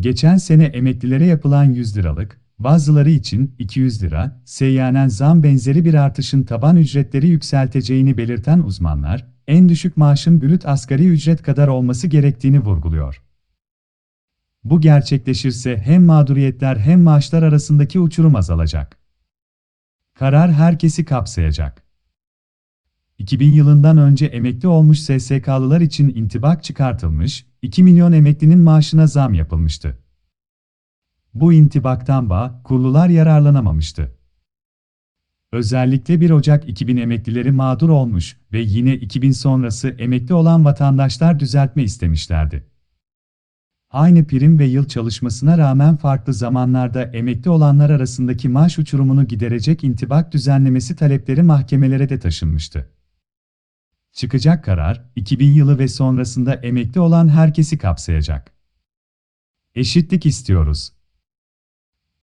Geçen sene emeklilere yapılan 100 liralık, bazıları için 200 lira, seyyanen zam benzeri bir artışın taban ücretleri yükselteceğini belirten uzmanlar, en düşük maaşın brüt asgari ücret kadar olması gerektiğini vurguluyor. Bu gerçekleşirse hem mağduriyetler hem maaşlar arasındaki uçurum azalacak. Karar herkesi kapsayacak. 2000 yılından önce emekli olmuş SSK'lılar için intibak çıkartılmış, 2 milyon emeklinin maaşına zam yapılmıştı. Bu intibaktan bağ, kurlular yararlanamamıştı. Özellikle 1 Ocak 2000 emeklileri mağdur olmuş ve yine 2000 sonrası emekli olan vatandaşlar düzeltme istemişlerdi. Aynı prim ve yıl çalışmasına rağmen farklı zamanlarda emekli olanlar arasındaki maaş uçurumunu giderecek intibak düzenlemesi talepleri mahkemelere de taşınmıştı. Çıkacak karar, 2000 yılı ve sonrasında emekli olan herkesi kapsayacak. Eşitlik istiyoruz.